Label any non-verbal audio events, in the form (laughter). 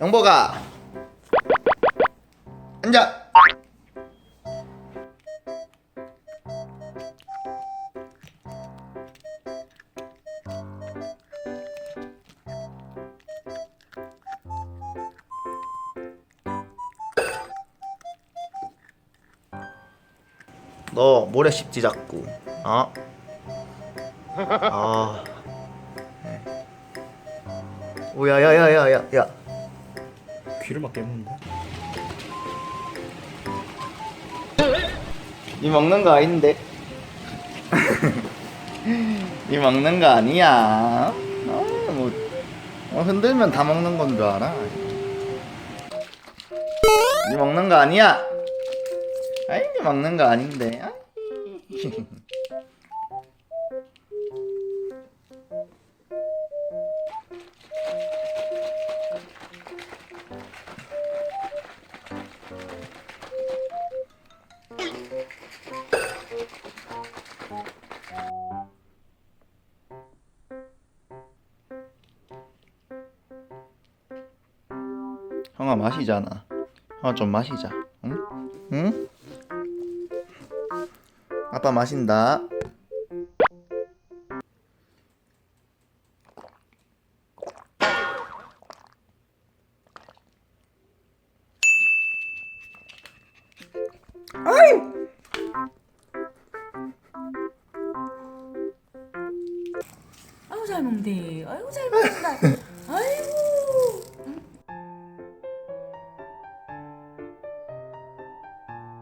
영보가 앉아. 너 모래 씹지 자꾸. 어? 아. 네. 오야야야야야 야. 귀를 막 깨무는데. 니 먹는 거 아닌데? 니 먹는 거 아니야. 어, 뭐 어, 흔들면 다 먹는 건 줄 알아. 니 먹는 거 아니야. 아이, 니 먹는 거 아닌데. (laughs) 형아 마시잖아. 형아 좀 마시자. 응? 응? 아빠 마신다. 아이고 잘 먹네. 아이고 잘 먹는다.